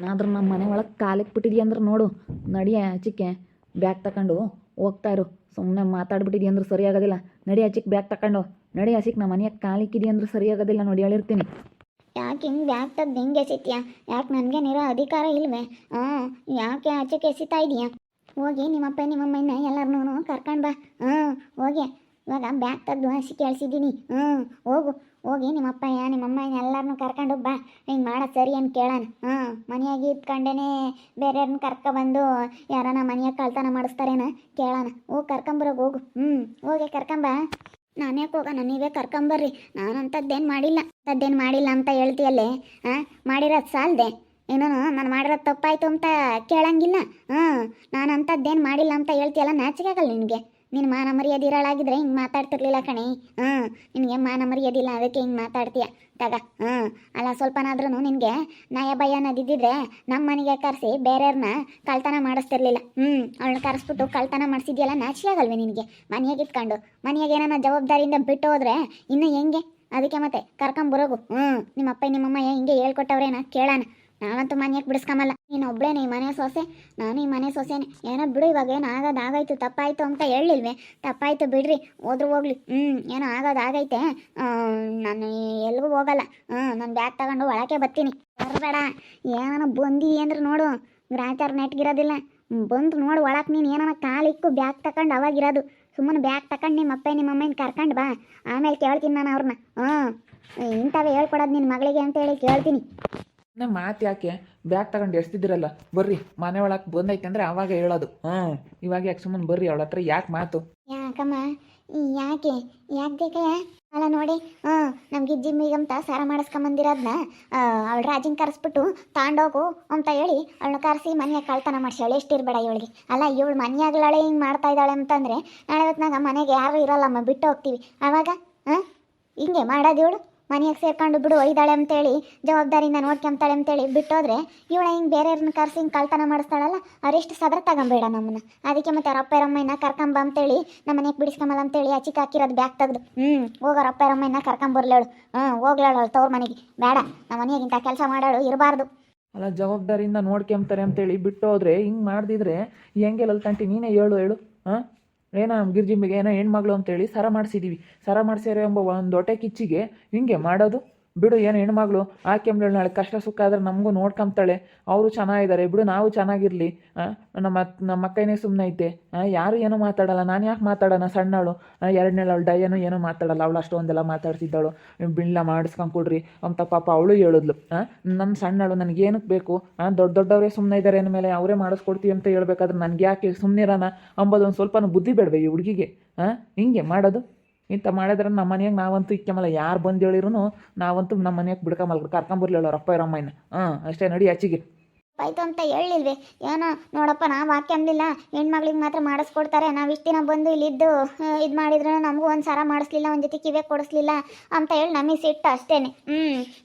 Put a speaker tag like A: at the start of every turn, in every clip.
A: ಏನಾದ್ರೂ ನಮ್ಮ ಮನೆ ಒಳಗೆ ಕಾಲಿಗೆ ಬಿಟ್ಟಿದ್ಯ ಅಂದ್ರೆ ನೋಡು. ನಡಿ ಆಚಿಕ್ಕೆ, ಬ್ಯಾಗ್ ತಗೊಂಡು ಹೋಗ್ತಾ ಇರು. ಸುಮ್ಮನೆ ಮಾತಾಡ್ಬಿಟ್ಟಿದ್ಯ ಅಂದ್ರೆ ಸರಿ ಆಗೋದಿಲ್ಲ. ನಡಿ ಆಚಿಕ್ ಬ್ಯಾಗ್ ತಗೊಂಡು ನಡಿ ಆಚಿಕ್ ನಮ್ಮ ಮನೆಯಾಗ ಕಾಲಿಕ್ಕಿದ್ಯ ಅಂದ್ರೆ ಸರಿ ಆಗೋದಿಲ್ಲ ನೋಡಿ ಹೇಳಿರ್ತೀನಿ.
B: ಯಾಕೆ ಹಿಂಗೆ ಬ್ಯಾಗ್ ತೆಗ್ದು ಹೆಂಗೆ ಎಸಿತೀಯ? ಯಾಕೆ ನನಗೇನಿರೋ ಅಧಿಕಾರ ಇಲ್ವೇ? ಹಾಂ ಯಾಕೆ ಆಚೆಗೆ ಎಸಿತಾ ಇದೀಯಾ? ಹೋಗಿ ನಿಮ್ಮಪ್ಪ ನಿಮ್ಮಮ್ಮನ ಎಲ್ಲರನ್ನೂ ಕರ್ಕೊಂಡು ಬಾ. ಹಾಂ ಹೋಗಿ. ಇವಾಗ ಬ್ಯಾಗ್ ತೆಗೆದು ಹಸಿ ಕೇಳಿಸಿದ್ದೀನಿ. ಹ್ಞೂ ಹೋಗು. ಹೋಗಿ ನಿಮ್ಮಪ್ಪ ನಿಮ್ಮಮ್ಮ ಎಲ್ಲರನ್ನೂ ಕರ್ಕೊಂಡು ಬಾ. ಹಿಂಗೆ ಮಾಡೋದು ಸರಿ ಅಂತ ಕೇಳೋಣ ಹಾಂ ಮನೆಯಾಗಿ ಇಟ್ಕೊಂಡೇನೆ ಬೇರೆಯವ್ರನ್ನ ಕರ್ಕೊಬಂದು ಯಾರನ್ನ ಮನೆಯಾಗ ಕಳ್ತನ ಮಾಡಿಸ್ತಾರೇನ ಕೇಳೋಣ. ಹೋಗಿ ಕರ್ಕೊಂಬರೋಗಿ ಹೋಗು. ಹ್ಞೂ ಹೋಗಿ ಕರ್ಕೊಂಬ. ನಾನೇ ಹೋಗೋಣ? ನೀವೇ ಕರ್ಕೊಂಬರ್ರಿ. ನಾನು ಅಂಥದ್ದೇನು ಮಾಡಿಲ್ಲ. ಅಂಥದ್ದೇನು ಮಾಡಿಲ್ಲ ಅಂತ ಹೇಳ್ತೀಯಲ್ಲೇ. ಹಾಂ ಮಾಡಿರೋದು ಸಾಲದೆ. ಏನೋ ನಾನು ಮಾಡಿರೋದು ತಪ್ಪಾಯಿತು ಅಂತ ಕೇಳಂಗಿಲ್ಲ. ಹ್ಞೂ ನಾನು ಅಂಥದ್ದೇನು ಮಾಡಿಲ್ಲ ಅಂತ ಹೇಳ್ತೀಯಲ್ಲ, ನಾಚಿಕೆ ಆಗಲ್ಲ ನಿನಗೆ. ನಿನ್ನ ಮಾನ ಮರ್ಯಾದೆ ಇರಳಾಗಿದ್ರೆ ಹಿಂಗೆ ಮಾತಾಡ್ತಿರ್ಲಿಲ್ಲ ಕಣೆ. ಹ್ಞೂ ನಿನಗೆ ಮಾನ ಮರ್ಯಾದಿಲ್ಲ ಅದಕ್ಕೆ ಹಿಂಗೆ ಮಾತಾಡ್ತೀಯ. ತಗ ಹ್ಞೂ ಅಲ್ಲ ಸ್ವಲ್ಪನಾದ್ರೂ ನಿನಗೆ ನಯ ಭಯ ಅನ್ನೋದಿದ್ದಿದ್ರೆ ನಮ್ಮ ಮನೆಗೆ ಕರೆಸಿ ಬೇರೆಯವ್ರನ್ನ ಕಳ್ತನ ಮಾಡಿಸ್ತಿರ್ಲಿಲ್ಲ. ಹ್ಞೂ ಅವಳನ್ನ ಕರೆಸ್ಬಿಟ್ಟು ಕಳ್ತನ ಮಾಡಿಸಿದ್ಯಲ್ಲ ನಾಚಿಕೆ ಆಗಲ್ವೇ ನಿನಗೆ. ಮನೆಯಾಗ ಇಟ್ಕೊಂಡು ಮನೆಯಾಗ ಏನಾನ ಜವಾಬ್ದಾರಿಯಿಂದ ಬಿಟ್ಟು ಹೋದ್ರೆ ಇನ್ನೂ ಹೆಂಗೆ? ಅದಕ್ಕೆ ಮತ್ತೆ ಕರ್ಕೊಂಬರೋಗು. ಹ್ಞೂ ನಿಮ್ಮ ಅಪ್ಪ ನಿಮ್ಮಮ್ಮ ಹಿಂಗೆ ಹೇಳ್ಕೊಟ್ಟವ್ರೇನ ಕೇಳೋಣ ನಾವಂತೂ ಮನೆಯಾಗ ಬಿಡಿಸ್ಕೊಂಬಲ್ಲ? ನೀನು ಒಬ್ಳೇನೆ ಈ ಮನೆ ಸೊಸೆ, ನಾನು ಈ ಮನೆ ಸೊಸೆನೆ. ಏನೋ ಬಿಡು, ಇವಾಗ ಏನು ಆಗೋದು ಆಗೈತು ತಪ್ಪಾಯ್ತು ಅಂತ ಹೇಳಿಲ್ವೇ? ತಪ್ಪಾಯ್ತು ಬಿಡ್ರಿ, ಹೋದ್ರು ಹೋಗ್ಲಿ. ಹ್ಞೂ ಏನೋ ಆಗೋದು ಆಗೈತೆ ನಾನು ಎಲ್ಲಿಗೂ ಹೋಗಲ್ಲ. ಹ್ಞೂ ನಾನು ಬ್ಯಾಗ್ ತಗೊಂಡು ಒಳಕ್ಕೆ ಬರ್ತೀನಿ. ಬರಬೇಡ. ಏನೋ ಬಂದಿ ಅಂದ್ರೆ ನೋಡು. ಗ್ರಾಚಾರ ನೆಟ್ಗಿರೋದಿಲ್ಲ ಬಂದು ನೋಡು ಒಳಕ್ಕೆ ನೀನು ಏನಾನ ಕಾಲಿಕ್ಕು ಬ್ಯಾಗ್ ತಗೊಂಡು ಅವಾಗಿರೋದು ಸುಮ್ಮನೆ ಬ್ಯಾಗ್ ತಗೊಂಡು ನಿಮ್ಮ ಅಪ್ಪ ನಿಮ್ಮ ಅಮ್ಮನ ಕರ್ಕೊಂಡು ಬಾ. ಆಮೇಲೆ ಕೇಳ್ತೀನಿ ನಾನು ಅವ್ರನ್ನ ಹ್ಞೂ ಇಂಥವೇ ಹೇಳ್ಕೊಡೋದು ನಿನ್ನ ಮಗಳಿಗೆ ಅಂತೇಳಿ ಕೇಳ್ತೀನಿ.
C: ನಮ್ಮ ಮಾತು ಯಾಕೆ? ಬ್ಯಾಗ್ ತಗೊಂಡು ಎಸ್ತಿದ್ದೀರಲ್ಲ ಬರ್ರಿ. ಮನೆ ಒಳಗೆ ಬಂದೈತೆ ಅಂದ್ರೆ ಅವಾಗ ಹೇಳೋದು. ಹ್ಞೂ ಇವಾಗ ಯಾಕೆ ಸುಮ್ಮನೆ ಬರ್ರಿ ಅವಳ ಹತ್ರ? ಯಾಕೆ ಮಾತು?
B: ಯಾಕಮ್ಮ ಯಾಕೆ? ಯಾಕೆ ಬೇಕಯ್ಯ? ಅಲ್ಲ ನೋಡಿ ಹ್ಞೂ ನಮ್ಗೆ ಜಿಮ್ಮಿಗಂತ ಸಾರ ಮಾಡಿಸ್ಕೊಂಬಂದಿರೋದನ್ನ ಅವಳು ರಾಜಿನ ಕರೆಸ್ಬಿಟ್ಟು ತಾಂಡೋಗು ಅಂತ ಹೇಳಿ ಅವಳನ್ನ ಕರೆಸಿ ಮನೆಯ ಕಳ್ತನ ಮಾಡಿಸಿ. ಇರಬೇಡ ಇವಳಿಗೆ. ಅಲ್ಲ, ಇವಳು ಮನೆಯಾಗ್ಲಾಳೆ ಹಿಂಗೆ ಮಾಡ್ತಾ ಇದ್ದಾಳೆ ಅಂತಂದರೆ ನಾಳೆ ಹೊತ್ನಾಗ ಮನೆಗೆ ಯಾರು ಇರಲ್ಲಮ್ಮ, ಬಿಟ್ಟು ಹೋಗ್ತೀವಿ. ಅವಾಗ, ಹಾಂ, ಹಿಂಗೆ ಮಾಡೋದು ಇವಳು? ಮನೆಯಾಗ ಸೇರ್ಕೊಂಡು ಬಿಡು, ಒಯ್ದಾಳೆ ಅಂತೇಳಿ, ಜವಾಬ್ದಾರಿಯಿಂದ ನೋಡ್ಕೊಂತಾಳೆ ಅಂತೇಳಿ ಬಿಟ್ಟೋದ್ರೆ ಇವಳ ಹಿಂಗೆ ಬೇರೆಯವ್ರನ್ನ ಕರ್ಸಿ ಹಿಂಗೆ ಕಳ್ತನ ಮಾಡಿಸ್ತಾಳಲ್ಲ, ಅವರೆಷ್ಟು ಸದ್ರ ತಗೊಂಬೇಡ ನಮ್ಮನ್ನ. ಅದಕ್ಕೆ ಮತ್ತೆ ಅವ್ರ ಅಪ್ಪ ರಮ್ಮಯ್ಯನ ಕರ್ಕೊಂಬ ಅಂತೇಳಿ, ನಮ್ಮ ಮನೆಗೆ ಬಿಡಿಸ್ಕೊಂಬಲ್ಲ ಅಂತೇಳಿ ಅಚಿಕ್ ಹಾಕಿರೋದು ಬ್ಯಾಗ್ ತೆಗ್ದು ಹ್ಞೂ ಹೋಗೋರ ಅಪ್ಪ ರಮ್ಮಯ್ಯನ ಕರ್ಕೊಂಬರ್ಲೇಳು ಹ್ಞೂ ಹೋಗ್ಲಾಳು ತವ್ರ ಮನೆಗೆ. ಬೇಡ ನಮ್ಮ ಮನೆಯಾಗಿಂತ ಕೆಲಸ ಮಾಡಾಳು, ಇರಬಾರ್ದು.
C: ಅಲ್ಲ, ಜವಾಬ್ದಾರಿಯಿಂದ ನೋಡ್ಕೊಂತಾರೆ ಅಂತೇಳಿ ಬಿಟ್ಟು ಹೋದ್ರೆ ಹಿಂಗೆ ಮಾಡ್ದಿದ್ರೆ ಹೆಂಗೆ ಲಲ್ತಂಟಿ, ನೀನೇ ಹೇಳು ಹೇಳು, ಹಾಂ? ಏನೋ ಗಿರ್ಜಿಂಬಿಗೆ ಏನೋ ಹೆಣ್ಮಗಳು ಅಂತೇಳಿ ಸರ ಮಾಡಿಸಿದ್ದೀವಿ ಸರ ಮಾಡಿಸ್ಯಾರೆ ಎಂಬ ಒಂದು ಹೊಟ್ಟೆ ಕಿಚ್ಚಿಗೆ ಹಿಂಗೆ ಮಾಡೋದು? ಬಿಡು, ಏನು ಹೆಣ್ಮಗಳು ಆಕೆಂಬ್ಳು ನಾಳೆ ಕಷ್ಟ ಸುಖ ಆದ್ರೆ ನಮಗೂ ನೋಡ್ಕೊಂತಾಳೆ ಅವರು ಚೆನ್ನಾಗಿದ್ದಾರೆ. ಬಿಡು, ನಾವು ಚೆನ್ನಾಗಿರಲಿ. ನಮ್ಮ ನಮ್ಮ ಅಕ್ಕನೇ ಸುಮ್ಮನೆ ಐತೆ. ಯಾರು ಏನೂ ಮಾತಾಡಲ್ಲ. ನಾನು ಯಾಕೆ ಮಾತಾಡೋಣ ಎರಡನೇ ಅವಳು ಡಯನು ಏನೂ ಮಾತಾಡಲ್ಲ. ಅವಳು ಅಷ್ಟೊಂದೆಲ್ಲ ಮಾತಾಡ್ತಿದ್ದಾಳು. ಬಿಳ್ಳ ಮಾಡಿಸ್ಕೊಂಡು ಕೊಡ್ರಿ. ಅಂತ ಪಾಪ ಅವಳು ಹೇಳಿದ್ಲು. ನನ್ನ ಸಣ್ಣಳು ನನಗೆ ಏನಕ್ಕೆ ಬೇಕು? ದೊಡ್ಡ ದೊಡ್ಡವರೇ ಸುಮ್ಮನೆ ಇದ್ದಾರೆ ಅಂದಮೇಲೆ ಅವರೇ ಮಾಡಿಸ್ಕೊಡ್ತೀವಿ ಅಂತ ಹೇಳ್ಬೇಕಾದ್ರೆ ನನಗೆ ಯಾಕೆ ಸುಮ್ಮನಿರೋಣ ಅಂಬೋದು ಒಂದು ಸ್ವಲ್ಪ ಬುದ್ಧಿ ಬೇಡವೆ ಈ ಹುಡುಗಿಗೆ. ಹಾಂ ಹಿಂಗೆ ಮಾಡೋದು? ಇಂಥ ಮಾಡಿದ್ರೆ ನಮ್ಮ ಮನೆಯಾಗ ನಾವಂತೂ ಇಕ್ಕಮಲ್ಲ ಯಾರು ಬಂದು ಹೇಳಿರೂ ನಾವಂತೂ ನಮ್ಮ ಮನೆಯಾಗ ಬಿಡ್ಕಮಲ್ ಕರ್ಕೊಂಬರ್ಲಿ ಅವ್ರ ಅಪ್ಪ ಇರಮ್ಮಯ್ಯನ ಹಾಂ, ಅಷ್ಟೇ ನಡಿ ಆಚೆಗೆ.
B: ಆಯ್ತು ಅಂತ ಹೇಳಿಲ್ವಿ. ಏನೋ ನೋಡಪ್ಪ ನಾವು ಅಂದಿಲ್ಲ ಹೆಣ್ಮಗ್ಳಿಗೆ ಮಾತ್ರ ಮಾಡಿಸ್ಕೊಡ್ತಾರೆ. ನಾವು ಇಷ್ಟು ದಿನ ಬಂದು ಇಲ್ಲಿದ್ದು ಇದು ಮಾಡಿದ್ರೆ ನಮಗೂ ಒಂದು ಸರ ಮಾಡಿಸ್ಲಿಲ್ಲ, ಒಂದು ಜೊತೆ ಕಿವೆ ಕೊಡಿಸ್ಲಿಲ್ಲ ಅಂತ ಹೇಳಿ ನಮಗೆ ಸಿಟ್ಟು ಅಷ್ಟೇ ಹ್ಞೂ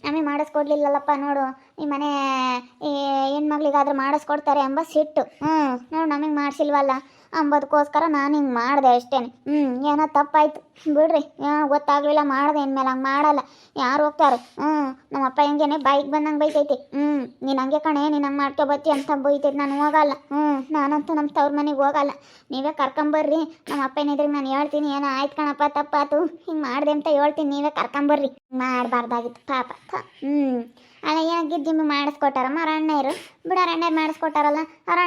B: ನಮಗೆ ಮಾಡಿಸ್ಕೊಡ್ಲಿಲ್ಲಲ್ಲಪ್ಪ ನೋಡು. ಈ ಮನೆ, ಈ ಹೆಣ್ಮಕ್ಳಿಗಾದ್ರೂ ಮಾಡಿಸ್ಕೊಡ್ತಾರೆ ಎಂಬ ಸಿಟ್ಟು. ಹ್ಞೂ ನೋಡು ನಮಗೆ ಮಾಡಿಸಿಲ್ವಲ್ಲ? ಅಂಬೋದಕ್ಕೋಸ್ಕರ ನಾನು ಹಿಂಗೆ ಮಾಡಿದೆ ಅಷ್ಟೇ ಹ್ಞೂ ಏನೋ ತಪ್ಪಾಯ್ತು. ಬಿಡ್ರಿ ಗೊತ್ತಾಗಲಿಲ್ಲ, ಮಾಡಿದೆ ಇನ್ಮೇಲೆ ಹಂಗೆ ಮಾಡಲ್ಲ. ಯಾರು ಹೋಗ್ತಾರೆ? ಹ್ಞೂ ನಮ್ಮ ಅಪ್ಪ ಹೆಂಗೇನೆ ಬೈಕ್ ಬಂದಂಗೆ ಬೈತೈತಿ. ಹ್ಞೂ ನೀನು ಹಂಗೆ ಕಣೆ, ನೀನು ಹಂಗೆ ಮಾಡ್ಕೊ ಬತ್ತಿ ಅಂತ ಬೈತೈತಿ, ನಾನು ಹೋಗಲ್ಲ. ಹ್ಞೂ ನಾನಂತೂ ನಮ್ಮ ತವ್ರ ಮನೆಗೆ ಹೋಗಲ್ಲ. ನೀವೇ ಕರ್ಕೊಂಬರ್ರಿ ನಮ್ಮ ಏನಿದ್ರಿ ಎದುರಿಗೆ ನಾನು ಹೇಳ್ತೀನಿ, ಏನೋ ಆಯ್ತು ಕಣಪ್ಪ, ತಪ್ಪಾತು. ಹಿಂಗೆ ಮಾಡಿದೆ ಅಂತ ಹೇಳ್ತೀನಿ, ನೀವೇ ಕರ್ಕೊಂಬರ್ರಿ ಮಾಡಬಾರ್ದಾಗಿತ್ತು, ಪಾಪ. ಹ್ಞೂ ಅಲ್ಲ ಯಾಕೆ ಜಿಮ್ಮಿ ಮಾಡಿಸ್ಕೊಟ್ಟಾರಮ್ಮ ಅವ್ರ ಬಿಡು ಅಣ್ಣಯ್ಯರು ಮಾಡಿಸ್ಕೊಟ್ಟಾರಲ್ಲ ಅವ್ರ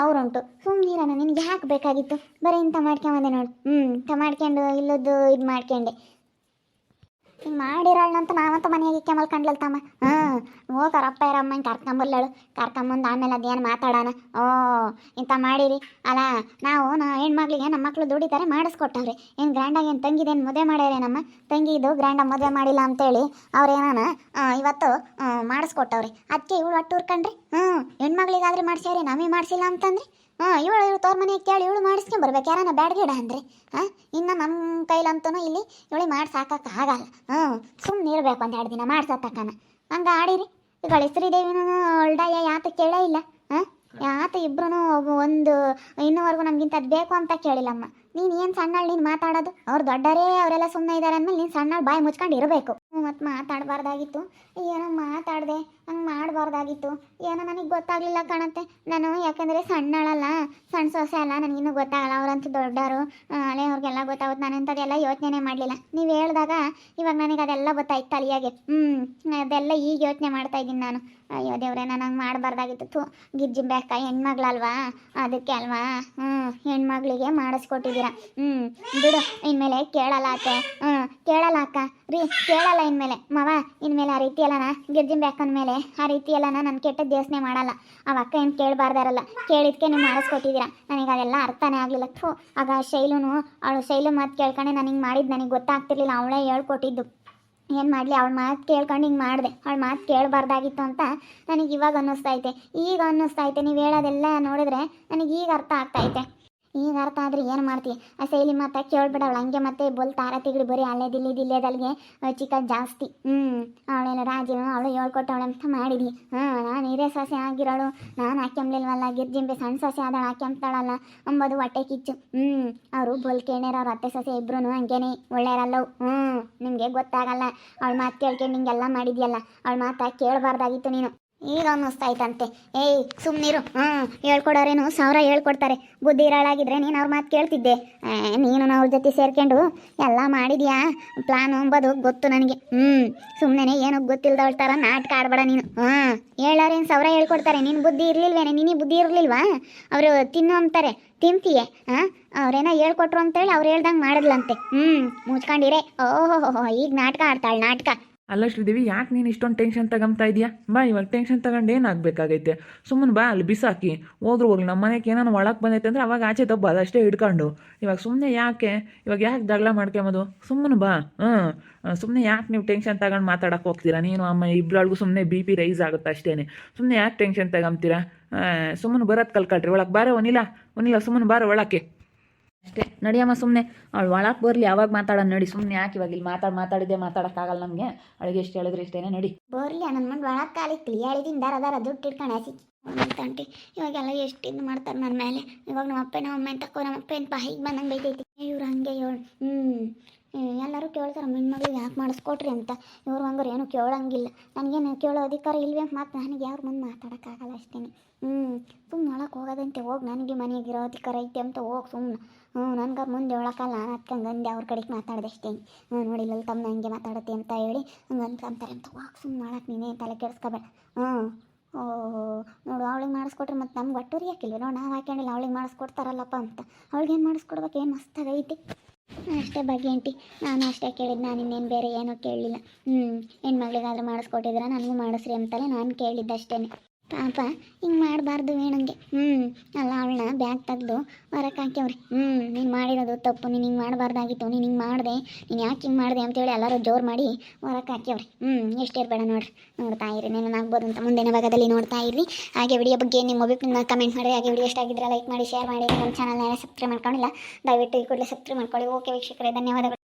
B: ಅವರುಂಟು. ಸುಮ್ಮನಿರಣ್ಣ ನಿನಗೆ ಯಾಕೆ ಬೇಕಾಗಿತ್ತು? ಬರೀ ಇಂಥ ಮಾಡ್ಕೊಂಬಂದೆ ನೋಡು. ಹ್ಞೂ ಇಂಥ ಮಾಡ್ಕೊಂಡು ಇಲ್ಲದ್ದು ಇದು ಮಾಡ್ಕೊಂಡೆ. ಹಿಂಗೆ ಮಾಡಿರಳ್ಳಂತ ನಾವಂತ ಮನೆಯಾಗಿ ಕೆಮ್ಮಲ್ ಕಂಡ್ಲಲ್ ತಮ್ಮ ಹಾಂ ಹೋಗರಪ್ಪ ಇರಮ್ಮ ಹಿಂಗೆ ಕರ್ಕೊಂಬರ್ಲಳು. ಕರ್ಕೊಂಬಂದು ಆಮೇಲೆ ಅದೇನು ಮಾತಾಡೋಣ? ಓ, ಇಂಥ ಮಾಡಿರಿ. ಅಲ್ಲ, ನಾವು, ನಾ ಹೆಣ್ಮಕ್ಳಿಗೆ ನಮ್ಮ ಮಕ್ಳು ದುಡಿತಾರೆ, ಮಾಡಿಸ್ಕೊಟ್ಟವ್ರಿ. ಏನು ಗ್ರ್ಯಾಂಡಾಗಿ ಏನು ತಂಗಿದೇನು ಮದುವೆ ಮಾಡ್ಯಾರೇನಮ್ಮ? ತಂಗಿದು ಗ್ರ್ಯಾಂಡಾಗಿ ಮದುವೆ ಮಾಡಿಲ್ಲ ಅಂತೇಳಿ ಅವ್ರೇನಾನ ಇವತ್ತು ಮಾಡಿಸ್ಕೊಟ್ಟವ್ರೆ. ಅದಕ್ಕೆ ಇವಳು ಒಟ್ಟು ಉರ್ಕಂಡ್ರಿ? ಹ್ಞೂ, ಹೆಣ್ಮಗಳಿಗಾದ್ರೆ ಮಾಡ್ಸ್ಯಾವ್ರಿ ನಮಗೆ ಮಾಡಿಸಿಲ್ಲ ಅಂತಂದ್ರೆ? ಹಾಂ ಇವಳು ಇವಳು ತೋರ್ ಮನೆಗೆ ಕೇಳಿ ಇವಳು ಮಾಡಿಸ್ಕೊಂಬರ್ಬೇಕು ಯಾರನ್ನ ಬ್ಯಾಡ್ಗಿಡ ಅಂದ್ರೆ? ಹಾಂ, ಇನ್ನು ನಮ್ಮ ಕೈಲಂತೂ ಇಲ್ಲಿ ಇವಳಿಗೆ ಮಾಡಿ ಆಗಲ್ಲ. ಹ್ಞೂ ಸುಮ್ಮನೆ ಇರಬೇಕು ಒಂದು ಎರಡು ದಿನ ಮಾಡ್ಸತ್ತಕ್ಕನ ಹಂಗೆ ಆಡಿರಿ. ಈಗ ಶ್ರೀದೇವಿನೂ ಒಳ್ಡಯ್ಯ, ಯಾತ ಕೇಳೇ ಇಲ್ಲ. ಹಾಂ, ಯಾತ ಇಬ್ರು ಒಂದು ಇನ್ನೂವರೆಗೂ ನಮಗಿಂತ ಅದು ಬೇಕು ಅಂತ ಕೇಳಿಲ್ಲಮ್ಮ. ನೀನು ಏನು ಸಣ್ಣಳು, ನೀನು ಮಾತಾಡೋದು? ಅವ್ರು ದೊಡ್ಡರೇ, ಅವರೆಲ್ಲ ಸುಮ್ಮನೆ ಇದ್ದಾರೆ ಅಂದಮೇಲೆ ನೀನು ಸಣ್ಣ ಬಾಯಿ ಮುಚ್ಕೊಂಡು ಇರಬೇಕು. ಮತ್ತು ಮಾತಾಡಬಾರ್ದಾಗಿತ್ತು. ಏನೋ ಮಾತಾಡಿದೆ. ಹಂಗೆ ಮಾಡಬಾರ್ದಾಗಿತ್ತು. ಏನೋ ನನಗೆ ಗೊತ್ತಾಗ್ಲಿಲ್ಲ ಕಾಣತ್ತೆ. ನಾನು ಯಾಕಂದರೆ ಸಣ್ಣಳಲ್ಲ ಸಣ್ಣ ಸೊಸೆ ಅಲ್ಲ ನನಗಿನ್ನೂ ಗೊತ್ತಾಗಲ್ಲ. ಅವರಂತೂ ದೊಡ್ಡವರು ಅಲ್ಲೇ ಅವ್ರಿಗೆಲ್ಲ ಗೊತ್ತಾಗುತ್ತೆ. ನಾನು ಅಂಥದ್ದೆಲ್ಲ ಯೋಚನೆ ಮಾಡಲಿಲ್ಲ. ನೀವು ಹೇಳಿದಾಗ ಇವಾಗ ನನಗೆ ಅದೆಲ್ಲ ಗೊತ್ತಾಯ್ತು ತಲೆಯಾಗೆ. ಹ್ಞೂ ಅದೆಲ್ಲ ಈಗ ಯೋಚನೆ ಮಾಡ್ತಾ ಇದ್ದೀನಿ ನಾನು. ಅಯ್ಯೋ ದೇವ್ರೆ, ನಾನು ಹಂಗೆ ಮಾಡಬಾರ್ದಾಗಿತ್ತು. ಥೂ ಬೇಕ ಹೆಣ್ಮಗ್ಳಲ್ವಾ? ಅದಕ್ಕೆ ಅಲ್ವಾ? ಹ್ಞೂ ಹೆಣ್ಮಗಳಿಗೆ ಮಾಡಿಸ್ಕೊಟ್ಟಿದ್ದೀರಾ. ಹ್ಞೂ ಬಿಡು, ಇನ್ಮೇಲೆ ಕೇಳಲ್ಲ ಅಕ್ಕ ಹ್ಞೂ ಕೇಳಲ್ಲ ಅಕ್ಕ. ರೀ, ಕೇಳಲ್ಲ ಇನ್ಮೇಲೆ. ಮಾವ, ಇನ್ಮೇಲೆ ಆ ರೀತಿ ಎಲ್ಲನ ಗಿರ್ಜಿನ್ ಬೇಕಂದ ಮೇಲೆ. ಆ ರೀತಿ ಎಲ್ಲ ನಾನು ಕೆಟ್ಟ ಯೋಚನೆ ಮಾಡಲ್ಲ. ಆ ಅಕ್ಕ ಏನು ಕೇಳಬಾರ್ದಾರಲ್ಲ ಕೇಳಿದ್ಕೆ ನೀವು ಮಾಡಿಸ್ಕೊಟ್ಟಿದ್ದೀರಾ ನನಗೆ ಅದೆಲ್ಲ ಅರ್ಥನೇ ಆಗಲಿಲ್ಲ. ಥೂ, ಆಗ ಶೈಲುನು, ಅವಳು ಶೈಲು ಮಾತು ಕೇಳ್ಕೊಂಡೆ ನನಗೆ ಮಾಡಿದ್ದು ನನಗೆ ಗೊತ್ತಾಗ್ತಿರ್ಲಿಲ್ಲ. ಅವಳೇ ಹೇಳ್ಕೊಟ್ಟಿದ್ದು. ಏನು ಮಾಡಲಿ? ಅವಳ ಮಾತು ಕೇಳ್ಕೊಂಡು ಹಿಂಗೆ ಮಾಡಿದೆ. ಅವಳ ಮಾತು ಕೇಳಬಾರ್ದಾಗಿತ್ತು ಅಂತ ನನಗೆ ಇವಾಗ ಅನ್ನಿಸ್ತೈತೆ ಈಗ ಅನ್ನಿಸ್ತಾ ಅನ್ನಿಸ್ತೈತೆ ನೀವು ಹೇಳೋದೆಲ್ಲ ನೋಡಿದ್ರೆ ನನಗೆ ಈಗ ಅರ್ಥ ಆಗ್ತೈತೆ ಈಗ ಅರ್ಥ ಆದ್ರೆ ಏನು ಮಾಡ್ತಿ? ಆ ಶೈಲಿ ಮತ್ತೆ ಕೇಳ್ಬಿಡವಳು. ಹಂಗೆ ಮತ್ತೆ ಬೋಲ್ ತಾರ ತಿಗಡಿ ಬರೀ ಅಲ್ಲೇ ದಿಲ್ಲಿ ದಿಲ್ಲೇದಲ್ಗೆ ಚಿಕ್ಕ ಜಾಸ್ತಿ. ಹ್ಞೂ ಅವಳೆಲ್ಲ ರಾಜನು ಅವಳು ಹೇಳ್ಕೊಟ್ಟವಳೆ ಅಂತ ಮಾಡಿದ್ವಿ. ಹಾಂ, ನಾನು ಹಿರೇ ಸೊಸೆ ಆಗಿರೋಳು. ನಾನು ಹಾಕ್ಯಂಬ್ಲಿಲ್ವಲ್ಲ ಗಿರ್ಜಿಂಬೆ ಸಣ್ಣ ಸಸಿ ಆದಳು ಹಾಕ್ಯಂಬ್ತಾಳಲ್ಲ ಅಂಬೋದು ಹೊಟ್ಟೆ ಕಿಚ್ಚು. ಹ್ಞೂ ಅವರು ಬೋಲ್ ಕೇಳ್ಯಾರ ಅವ್ರ ಅತ್ತೆ ಸೊಸೆ ಇಬ್ರು ಹಂಗೇನೆ ಒಳ್ಳೆಯರಲ್ಲವು. ಹ್ಞೂ ನಿಮಗೆ ಗೊತ್ತಾಗಲ್ಲ. ಅವಳ ಮಾತು ಕೇಳ್ಕೊಂಡು ಹಿಂಗೆಲ್ಲ ಮಾಡಿದ್ಯಲ್ಲ. ಅವಳ ಮಾತಾ ಕೇಳಬಾರ್ದಾಗಿತ್ತು ನೀನು. ಈಗ ಅನ್ನಿಸ್ತೈತಂತೆ ಏಯ್ ಸುಮ್ಮನಿರು ಹ್ಞೂ ಹೇಳ್ಕೊಡೋರೇನು? ಸಾವಿರ ಹೇಳ್ಕೊಡ್ತಾರೆ. ಬುದ್ಧಿ ಇರಾಳಾಗಿದ್ರೆ ನೀನು ಅವ್ರ ಮಾತು ಕೇಳ್ತಿದ್ದೆ. ನೀನು ಅವ್ರ ಜೊತೆ ಸೇರ್ಕೊಂಡು ಎಲ್ಲ ಮಾಡಿದ್ಯಾ? ಪ್ಲಾನ್ ಅಂಬೋದು ಗೊತ್ತು ನನಗೆ. ಹ್ಞೂ ಸುಮ್ಮನೆ ಏನೋ ಗೊತ್ತಿಲ್ದವಳ ಥರ ನಾಟಕ ಆಡಬೇಡ ನೀನು. ಹಾಂ ಹೇಳೋರೇನು ಸಾವಿರ ಹೇಳ್ಕೊಡ್ತಾರೆ? ನಿನ್ನ ಬುದ್ಧಿ ಇರಲಿಲ್ವೇನೆ? ನಿನಗೆ ಬುದ್ಧಿ ಇರಲಿಲ್ವಾ? ಅವರು ತಿನ್ನು ಅಂತಾರೆ. ತಿಂತೀಯ ಹಾಂ ಅವ್ರೇನೋ ಹೇಳ್ಕೊಟ್ರು ಅಂತೇಳಿ ಅವ್ರು ಹೇಳ್ದಂಗೆ ಮಾಡಿದ್ಲಂತೆ. ಹ್ಞೂ ಮುಚ್ಕೊಂಡಿರೇ. ಓಹೋ ಈಗ ನಾಟಕ ಆಡ್ತಾಳೆ, ನಾಟಕ.
C: ಅಲ್ಲ ಶ್ರೀದೇವಿ, ಯಾಕೆ ನೀನು ಇಷ್ಟೊಂದು ಟೆನ್ಷನ್ ತಗೊಂತಾ ಇದೆಯಾ? ಬಾ, ಇವಾಗ ಟೆನ್ಷನ್ ತಗೊಂಡು ಏನಾಗಬೇಕಾಗೈತೆ? ಸುಮ್ಮನೆ ಬಾ, ಅಲ್ಲಿ ಬಿಸಾಕಿ. ಹೋದ್ರು ಹೋಗ್ಲಿ ನಮ್ಮ ಮನೆಗೆ ಏನಾನು ಒಳಗೆ ಬಂದೈತೆ ಅಂದರೆ ಅವಾಗ ಆಚೆ ತಬ್ಬ ಅದಷ್ಟೇ ಹಿಡ್ಕೊಂಡು. ಇವಾಗ ಸುಮ್ಮನೆ ಯಾಕೆ? ಇವಾಗ ಯಾಕೆ ಜಗಳ ಮಾಡ್ಕೊಂಬೋದು? ಸುಮ್ಮನೆ ಬಾ ಹಾಂ ಸುಮ್ಮನೆ ಯಾಕೆ ನೀವು ಟೆನ್ಷನ್ ತಗೊಂಡು ಮಾತಾಡಕ್ಕೆ ಹೋಗ್ತೀರಾ? ನೀನು, ಅಮ್ಮ ಇಬ್ಬರೊಳಗೂ ಸುಮ್ಮನೆ ಬಿ ಪಿ ರೈಸ್ ಆಗುತ್ತೆ ಅಷ್ಟೇ ಸುಮ್ಮನೆ ಯಾಕೆ ಟೆನ್ಷನ್ ತಗೊಂತೀರಾ ಸುಮ್ಮನೆ ಬರೋದು ಕಲ್ಕಳ್ರಿ. ಒಳಗೆ ಬಾರೋ ಒನಿಲ್ಲ ಒನಿಲ್ಲ ಸುಮ್ಮನೆ ಬಾರೋ ಒಳಕ್ಕೆ.
A: ಅಷ್ಟೇ. ನಡಿಯಮ್ಮ ಸುಮ್ಮನೆ ಅವಳು ಒಳಕ್ಕೆ ಬರಲಿ ಯಾವಾಗ ಮಾತಾಡೋಣ ನಡಿ. ಸುಮ್ಮನೆ ಯಾಕೆ ಇವಾಗ ಇಲ್ಲಿ ಮಾತಾಡಿ ಮಾತಾಡಿದ್ದೆ ಮಾತಾಡೋಕ್ಕಾಗಲ್ಲ ನಮಗೆ. ಅವಳಿಗೆ ಎಷ್ಟು ಹೇಳಿದ್ರೆ ಇಷ್ಟೇನೆ, ನಡಿ.
B: ಬರಲಿ ನನ್ನ ಮಂಡ್ ಒಳಗೆ ಕಾಲಿಕ್ಲಿ ಹೇಳಿದ್ದೀನಿ ದಾರ ದಾರ, ದುಡ್ಡು ಇಟ್ಕೊಂಡು ಹಸಿ ಅಂತಂಟಿ ಇವಾಗೆಲ್ಲ ಎಷ್ಟು ಇದು ಮಾಡ್ತಾರೆ ನನ್ನ ಮೇಲೆ. ಇವಾಗ ನಮ್ಮ ಅಪ್ಪ ನಮ್ಮ ಅಮ್ಮ ಕೋ ನಮ್ಮ ಅಪ್ಪ ಏನು ಬಾಯಿಗೆ ಬಂದಂಗೆ ಬೈತೈತಿ. ಇವ್ರು ಹಂಗೆ ಹೇಳು ಹ್ಞೂ ಎಲ್ಲರೂ ಕೇಳ್ತಾರೆ ಮಗಳಿಗೆ ಯಾಕೆ ಮಾಡಿಸ್ಕೊಟ್ರಿ ಅಂತ. ಇವ್ರು ಹಂಗಾರೆ ಏನು ಕೇಳೋಂಗಿಲ್ಲ. ನನಗೇನು ಕೇಳೋ ಅಧಿಕಾರ ಇಲ್ವೇ ಮತ್ತು ನನಗೆ ಯಾರು ಮುಂದೆ ಮಾತಾಡೋಕ್ಕಾಗಲ್ಲ ಅಷ್ಟೇ ಹ್ಞೂ ಸುಮ್ಮನೆ ಒಳಗೆ ಹೋಗೋದಂತೆ, ಹೋಗಿ ನನಗೆ ಮನೆಗಿರೋ ಅಧಿಕಾರ ಐತೆ ಅಂತ ಹೋಗಿ ಸುಮ್ಮನೆ ಹ್ಞೂ ನನ್ಗೆ ಮುಂದೆ ಹೇಳೋಕ್ಕಲ್ಲ ಅಂದೆ ಅವ್ರ ಕಡೆಗೆ ಮಾತಾಡಿದೆ ಅಷ್ಟೇ. ಹ್ಞೂ ನೋಡಿ ತಮ್ಮ ಹಂಗೆ ಮಾತಾಡತ್ತೆ ಅಂತ ಹೇಳಿ ಹಂಗೆ ಅಂತಾರೆ ಅಂತ ಹೋಗಿ ಸುಮ್ಮನೆ ಒಳಗೆ ನೀನೇ ತಲೆ ಕೆಡಿಸ್ಕೋಬೇಡ. ಹ್ಞೂ ಓ, ನೋಡು, ಅವಳಿಗೆ ಮಾಡಿಸ್ಕೊಟ್ರೆ ಮತ್ತು ನಮ್ಗೆ ಒಟ್ಟೂರಿ ಯಾಕಿಲ್ವ ನೋಡಿ ನಾವು ಹಾಕೊಂಡಿಲ್ಲ ಅವಳಿಗೆ ಮಾಡಿಸ್ಕೊಡ್ತಾರಲ್ಲಪ್ಪ ಅಂತ. ಅವಳಿಗೆ ಏನು ಮಾಡಿಸ್ಕೊಡ್ಬೇಕು? ಏನು ಮಸ್ತಾಗೈತಿ? ಅಷ್ಟೇ ಬಗ್ಗೆ ಆಂಟಿ. ನಾನು ಅಷ್ಟೇ ಕೇಳಿದ್ದು. ನಾನು ಇನ್ನೇನು ಬೇರೆ ಏನೂ ಕೇಳಲಿಲ್ಲ. ಹ್ಞೂ ಹೆಣ್ಮಕ್ಳಿಗಾದ್ರೂ ಮಾಡಿಸ್ಕೊಟ್ಟಿದ್ರೆ ನನಗೂ ಮಾಡಿಸ್ರಿ ಅಂತಲೇ ನಾನು ಕೇಳಿದ್ದು ಅಷ್ಟೇ ಪಾಪ, ಹಿಂಗೆ ಮಾಡಬಾರ್ದು ಏನಂಗೆ ಹ್ಞೂ ಅಲ್ಲ ಅವಳನ್ನ ಬ್ಯಾಗ್ ತೆಗೆದು ಹೊರಕ್ಕೆ ಹಾಕ್ಯವ್ರಿ. ಹ್ಞೂ ನೀನು ಮಾಡಿರೋದು ತಪ್ಪು, ನೀನು ಹಿಂಗೆ ಮಾಡಬಾರ್ದಾಗಿತ್ತು, ನೀನು ಹಿಂಗೆ ಮಾಡಿದೆ, ನೀನು ಯಾಕೆ ಹಿಂಗೆ ಮಾಡಿದೆ ಅಂತೇಳಿ ಎಲ್ಲರೂ ಜೋರು ಮಾಡಿ ಹೊರಕ್ಕೆ ಹಾಕ್ಯವ್ರಿ. ಹ್ಞೂ ಎಷ್ಟಿರಬೇಡ ನೋಡ್ರಿ. ನೋಡ್ತಾ ಇರಿ ನಾನು ಆಗ್ಬೋದು ಅಂತ ಮುಂದಿನ ಭಾಗದಲ್ಲಿ ನೋಡ್ತಾ ಇರಿ ಹಾಗೆ ವಿಡಿಯೋ ಬಗ್ಗೆ ನಿಮ್ಮ ಅಭಿಪ್ರಾಯ ಕಮೆಂಟ್ ಮಾಡಿ. ಹಾಗೆ ವಿಡಿಯೋ ಎಷ್ಟಾಗಿದ್ರೆ ಲೈಕ್ ಮಾಡಿ ಶೇರ್ ಮಾಡಿ. ನಮ್ಮ ಚಾನಲ್ನ ಸಬ್ಸ್ಕ್ರೈಬ್ ಮಾಡ್ಕೊಂಡಿಲ್ಲ, ದಯವಿಟ್ಟು ಈ ಕೂಡಲೇ ಸಬ್ಸ್ಕ್ರೈಬ್ ಮಾಡ್ಕೊಳ್ಳಿ. ಓಕೆ ವೀಕ್ಷಕರೇ, ಧನ್ಯವಾದಗಳು.